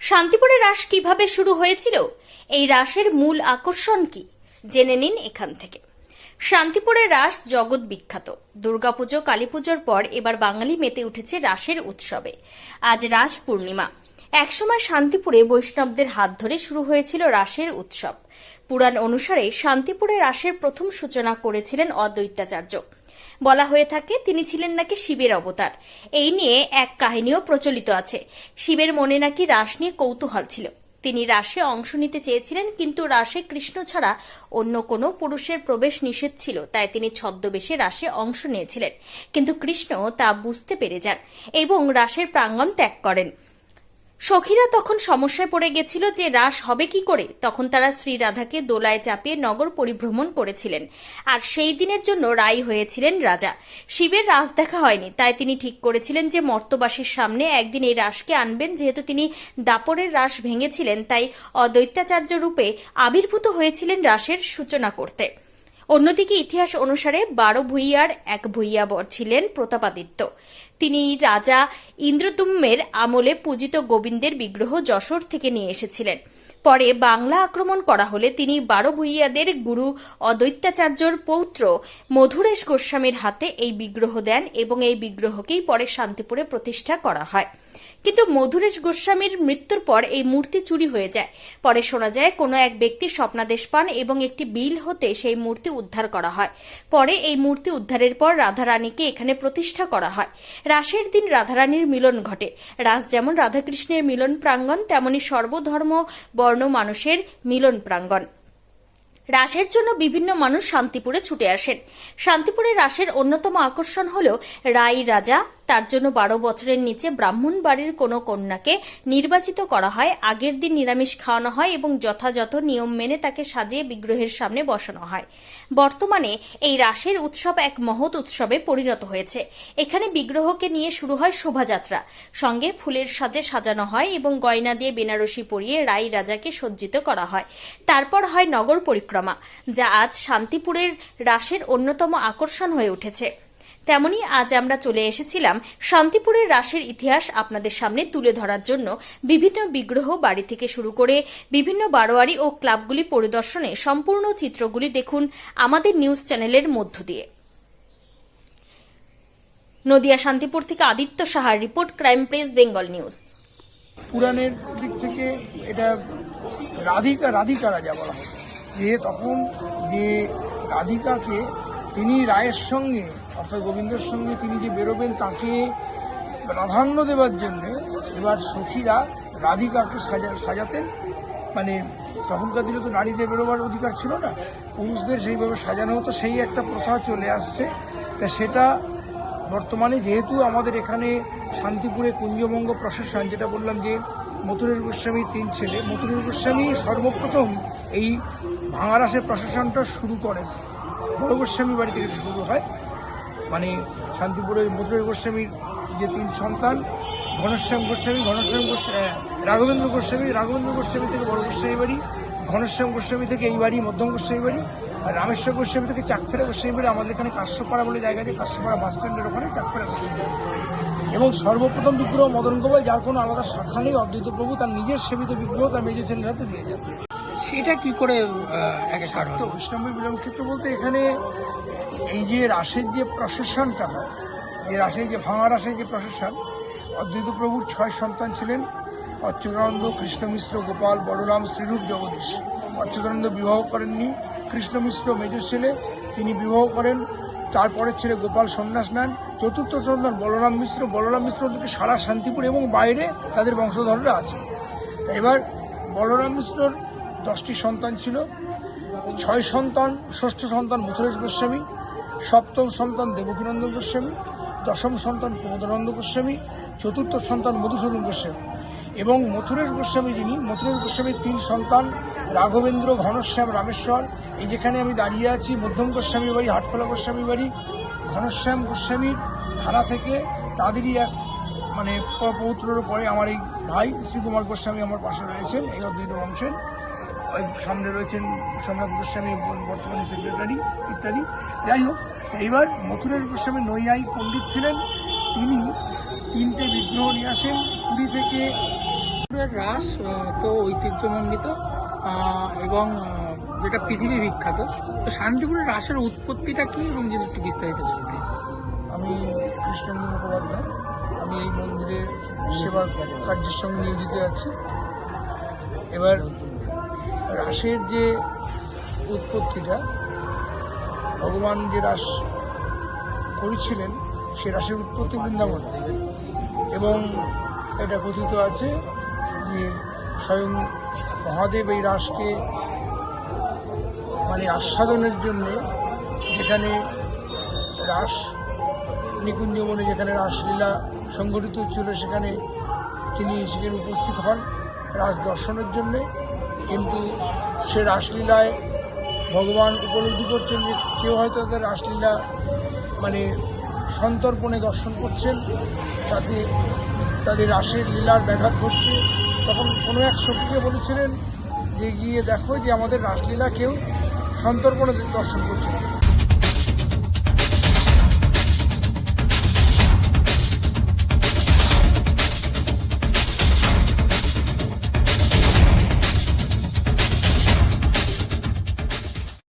শান্তিপুরে রাস কীভাবে শুরু হয়েছিল? এই রাসের মূল আকর্ষণ কি? জেনে নিন এখান থেকে। শান্তিপুরের রাস জগৎ বিখ্যাত। দুর্গাপুজো, কালীপুজোর পর এবার বাঙালি মেতে উঠেছে রাসের উৎসবে। আজ রাস পূর্ণিমা। একসময় শান্তিপুরে বৈষ্ণবদের হাত ধরে শুরু হয়েছিল রাসের উৎসব। পুরাণ অনুসারে শান্তিপুরে রাসের প্রথম সূচনা করেছিলেন অদ্বৈতাচার্য। বলা হয়ে থাকে তিনি ছিলেন নাকি শিবের অবতার। এই নিয়ে এক কাহিনীও প্রচলিত আছে। শিবের মনে নাকি রাস নিয়ে কৌতূহল ছিল। তিনি রাসে অংশ নিতে চেয়েছিলেন, কিন্তু রাসে কৃষ্ণ ছাড়া অন্য কোনো পুরুষের প্রবেশ নিষেধ ছিল, তাই তিনি ছদ্মবেশে রাসে অংশ নিয়েছিলেন। কিন্তু কৃষ্ণ তা বুঝতে পেরে যান এবং রাসের প্রাঙ্গণ ত্যাগ করেন। সখীরা তখন সমস্যায় পড়ে গেছিল যে রাস হবে কি করে। তখন তারা শ্রী রাধাকে দোলায় চাপিয়ে নগর পরিভ্রমণ করেছিলেন। আর সেই দিনের জন্য রায় হয়েছিলেন রাজা। শিবের রাস দেখা হয়নি, তাই তিনি ঠিক করেছিলেন যে মর্তবাসীর সামনে একদিন এই রাসকে আনবেন। যেহেতু তিনি দাপরের রাস ভেঙেছিলেন, তাই অদ্বৈতাচার্য রূপে আবির্ভূত হয়েছিলেন রাসের সূচনা করতে। অন্যদিকে ইতিহাস অনুসারে বারো ভূইয়ার এক ভূইয়াবর ছিলেন প্রতাপাদিত্য। তিনি রাজা ইন্দ্রদুম্মের আমলে পূজিত গোবিন্দের বিগ্রহ যশোর থেকে নিয়ে এসেছিলেন। পরে বাংলা আক্রমণ করা হলে তিনি বারো ভূইয়াদের গুরু অদ্বৈতাচার্যর পৌত্র মধুরেশ গোস্বামীর হাতে এই বিগ্রহ দেন এবং এই বিগ্রহকেই পরে শান্তিপুরে প্রতিষ্ঠা করা হয়। কিন্তু মধুরেশ গোস্বামীর মৃত্যুর পর এই মূর্তি চুরি হয়ে যায়। পরে শোনা যায়, কোনো এক ব্যক্তি স্বপ্নাদেশ পান এবং একটি বিল হতে সেই মূর্তি উদ্ধার করা হয়। পরে এই মূর্তি উদ্ধারের পর রাধারানীকে এখানে প্রতিষ্ঠা করা হয়। রাসের দিন রাধারানীর মিলন ঘটে। রাস যেমন রাধাকৃষ্ণের মিলন প্রাঙ্গণ, তেমনি সর্বধর্ম বর্ণ মানুষের মিলন প্রাঙ্গণ। রাসের জন্য বিভিন্ন মানুষ শান্তিপুরে ছুটে আসেন। শান্তিপুরে রাসের অন্যতম আকর্ষণ হল রাই রাজা তার জন্য বারো বছরের নিচে ব্রাহ্মণ বাড়ির কোনো কন্যাকে নির্বাচিত করা হয়। আগের দিন নিরামিষ খাওয়ানো হয় এবং যথাযথ নিয়ম মেনে তাকে সাজিয়ে বিগ্রহের সামনে বসানো হয়। বর্তমানে এই রাসের উৎসব এক মহৎ উৎসবে পরিণত হয়েছে। এখানে বিগ্রহকে নিয়ে শুরু হয় শোভাযাত্রা। সঙ্গে ফুলের সাজে সাজানো হয় এবং গয়না দিয়ে বেনারসি পরিয়ে রাই রাজাকে সজ্জিত করা হয়। তারপর হয় নগর পরিক্রমা, যা আজ শান্তিপুরের রাসের অন্যতম আকর্ষণ হয়ে উঠেছে। তেমনি আজ আমরা চলে এসেছিলাম শান্তিপুরের রাসের ইতিহাস আপনাদের সামনে তুলে ধরার জন্য। বিভিন্ন বিগ্রহ বাড়ি থেকে শুরু করে বিভিন্ন বারোয়ারি ও ক্লাবগুলি পরিদর্শনে সম্পূর্ণ চিত্রগুলি দেখুন আমাদের নিউজ চ্যানেলের মধ্য দিয়ে। নদিয়া শান্তিপুর থেকে আদিত্য সাহার report, crime press, Bengal news. পুরাণের দিক থেকে এটা রাধিকা রাধিকা রাজা বলা হয় যে তখন যে রাধিকাকে তিনি রায়ের সঙ্গে অর্থাৎ গোবিন্দের সঙ্গে তিনি যে বেরোবেন তাকে প্রাধান্য দেওয়ার জন্য এবার সখীরা রাধিকাকে সাজা, সাজাতেন। মানে তখনকার দিনে তো নারীদের বেরোবার অধিকার ছিল না, পুরুষদের সেইভাবে সাজানো হতো, সেই একটা প্রথা চলে আসছে। তা সেটা বর্তমানে যেহেতু আমাদের এখানে শান্তিপুরে কুঞ্জবঙ্গ প্রশাসন, যেটা বললাম যে মথুরের গোস্বামীর তিন ছেলে, মথুরের গোস্বামী সর্বপ্রথম এই ভাঙারাসের প্রশাসনটা শুরু করেন। বড় গোস্বামী বাড়ি থেকে শুরু হয়। মানে শান্তিপুরে মথুরের গোস্বামীর যে তিন সন্তান, ঘনশ্যাম গোস্বামী ঘনশ্যাম গোস্বামী রাঘবেন্দ্র গোস্বামী রাঘবেন্দ্র গোস্বামী থেকে বড় গোস্বামী বাড়ি, ঘনশ্যাম গোস্বামী থেকে এই বাড়ি, মধ্যম গোস্বামী বাড়ি, আর রামেশ্বর গোস্বামী থেকে চাকফেরা গোস্বামী বাড়ি, আমাদের এখানে কাশ্যপাড়া বলে জায়গা আছে, কাশ্যপাড়া বাস স্ট্যান্ডের ওখানে চাকফেরা গোস্বামী এবং সর্বপ্রথম বিগ্রহ মদন গোপাল যার কোনো আলাদা শাখা নেই অদ্বৈত প্রভু তার নিজের সেবিত বিগ্রহ তার মেজর ছেলের হাতে দিয়ে যান। সেটা কি করে এক তো বৈষ্ণবী ক্ষেত্র বলতে এখানে এই যে রাসের যে প্রসেশনটা হয় যে রাসের যে ভাঙা রাসের যে প্রসেশন অদ্বৈত প্রভুর ছয় সন্তান ছিলেন অচ্যুতানন্দ কৃষ্ণ মিশ্র গোপাল বড়রাম শ্রীরূপ জগদীশ। অচ্যুতানন্দ বিবাহ করেননি কৃষ্ণ মিশ্র মেজর ছেলে তিনি বিবাহ করেন। তারপরের ছেলে গোপাল সন্ন্যাস নেন। চতুর্থ সন্তান বলরাম মিশ্র বলরাম মিশ্র থেকে সারা শান্তিপুর এবং বাইরে তাদের বংশধররা আছে এবার বলরাম মিশ্রর দশটি সন্তান ছিল, ছয় সন্তান ষষ্ঠ সন্তান মথুরেশ গোস্বামী, সপ্তম সন্তান দেবকীনন্দন গোস্বামী, দশম সন্তান প্রমোদানন্দ গোস্বামী, চতুর্থ সন্তান মধুসূদন গোস্বামী এবং মথুরেশ গোস্বামী যিনি, মথুরেশ গোস্বামীর তিন সন্তান রাঘবেন্দ্র, ঘনশ্যাম, রামেশ্বর। এই যেখানে আমি দাঁড়িয়ে আছি, মধ্যম গোস্বামী বাড়ি, হাটখোলা গোস্বামী বাড়ি, ঘনশ্যাম গোস্বামীর ধারা থেকে তাদেরই এক মানে পৌত্রের পরে আমার এই ভাই শ্রীকুমার গোস্বামী আমার পাশে রয়েছেন, এই অদ্বৈত বংশের। সামনে রয়েছেন সম্রাট গোস্বামী বর্তমানে সেক্রেটারি ইত্যাদি। যাই হোক এইবার মথুরের গোস্বামী নৈয়ায়ী পণ্ডিত ছিলেন। তিনি তিনটে বিগ্রহ নিয়ে আসেন। পুরী থেকে রাস তো ঐতিহ্যমণ্ডিত এবং যেটা পৃথিবী বিখ্যাত। তো শান্তিপুরের রাসের উৎপত্তিটা কি এবং যদি একটু বিস্তারিত বলতে? আমি কৃষ্ণেন্দু মুখোপাধ্যায় আমি এই মন্দিরের সেবা কার্যের সঙ্গে নিয়োজিত আছি। এবার রাসের যে উৎপত্তিটা, ভগবান যে রাস করেছিলেন, সে রাসের উৎপত্তি বৃন্দাবন। এবং এটা কথিত আছে যে স্বয়ং মহাদেব এই রাসকে মানে আস্বাদনের জন্য যেখানে রাস নিকুঞ্জ বনে যেখানে রাসলীলা সংগঠিত ছিল সেখানে তিনি সেখানে উপস্থিত হন রাস দর্শনের জন্যে। কিন্তু সে রাসলীলায় ভগবান উপলব্ধি করছেন যে কেউ হয়তো তাদের রাসলীলা মানে সন্তর্পণে দর্শন করছেন, তাতে তাদের রাসের লীলার ব্যাঘাত ঘটছে। তখন কোনো এক শক্তিকে বলেছিলেন যে, গিয়ে দেখো যে আমাদের রাসলীলা কেউ সন্তর্পণে দর্শন করছে